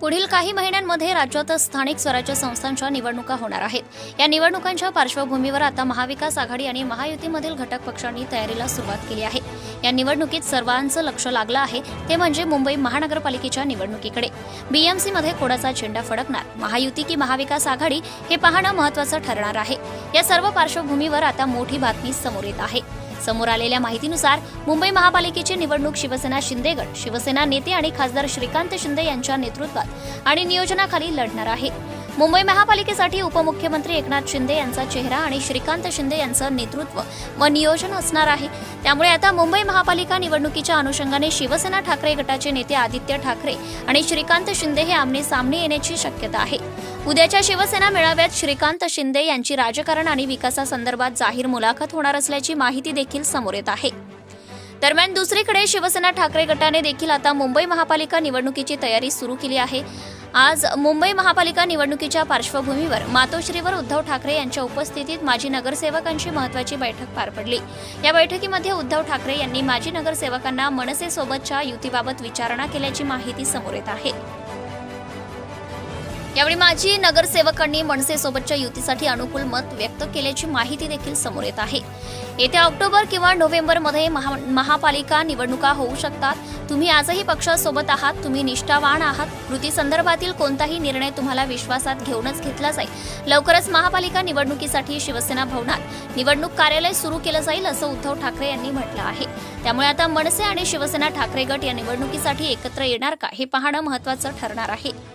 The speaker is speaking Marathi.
पुढील काही महिन्यांमध्ये राज्यात स्थानिक स्वराज्य संस्थांच्या निवडणुका होणार आहेत. या निवडणुकांच्या पार्श्वभूमीवर आता महाविकास आघाडी आणि महायुतीमधील घटक पक्षांनी तयारीला सुरुवात केली आहे. या निवडणुकीत सर्वांचं लक्ष लागलं आहे ते म्हणजे मुंबई महानगरपालिकेच्या निवडणुकीकडे. बीएमसीमध्ये कोणाचा झेंडा फडकणार महायुती की महाविकास आघाडी हे पाहणं महत्वाचं ठरणार आहे. या सर्व पार्श्वभूमीवर आता मोठी बातमी समोर येत आहे. समोर आलेल्या माहितीनुसार मुंबई महापालिकेची निवडणूक शिवसेना शिंदेगड शिवसेना नेते आणि खासदार श्रीकांत शिंदे यांच्या नेतृत्वात आणि नियोजनाखाली लढणार आहे. मुंबई महापालिकेसाठी उपमुख्यमंत्री एकनाथ शिंदे यांचा चेहरा आणि श्रीकांत शिंदे यांचं नेतृत्व व नियोजन असणार आहे. त्यामुळे आता मुंबई महापालिका निवडणुकीच्या अनुषंगाने शिवसेना ठाकरे गटाचे नेते आदित्य ठाकरे आणि श्रीकांत शिंदे हे आमने सामने येण्याची शक्यता आहे. उद्याच्या शिवसेना मेळाव्यात श्रीकांत शिंदे यांची राजकारण आणि विकासासंदर्भात जाहीर मुलाखत होणार असल्याची माहिती देखील समोर येत आहे. दरम्यान दुसरीकडे शिवसेना ठाकरे गटाने देखील आता मुंबई महापालिका निवडणुकीची तयारी सुरू केली आहे. आज मुंबई महापालिका निवडणुकीच्या पार्श्वभूमीवर मातोश्रीवर उद्धव ठाकरे यांच्या उपस्थितीत माजी नगरसेवकांची महत्वाची बैठक पार पडली. या बैठकीमध्ये उद्धव ठाकरे यांनी माजी नगरसेवकांना मनसेसोबतच्या युतीबाबत विचारणा केल्याची माहिती समोर येत आहे. यावेळी माजी नगरसेवकांनी मनसेसोबतच्या युतीसाठी अनुकूल मत व्यक्त केल्याची माहिती देखील समोर येत आहे. येत्या ऑक्टोबर किंवा नोव्हेंबरमध्ये महा महापालिका निवडणुका होऊ शकतात. तुम्ही आजही पक्षासोबत आहात तुम्ही निष्ठावान आहात. कृती संदर्भातील कोणताही निर्णय तुम्हाला विश्वासात घेऊनच घेतला जाईल. लवकरच महापालिका निवडणुकीसाठी शिवसेना भवनात निवडणूक कार्यालय सुरू केलं जाईल असं उद्धव ठाकरे यांनी म्हटलं आहे. त्यामुळे आता मनसे आणि शिवसेना ठाकरे गट या निवडणुकीसाठी एकत्र येणार का हे पाहणं महत्वाचं ठरणार आहे.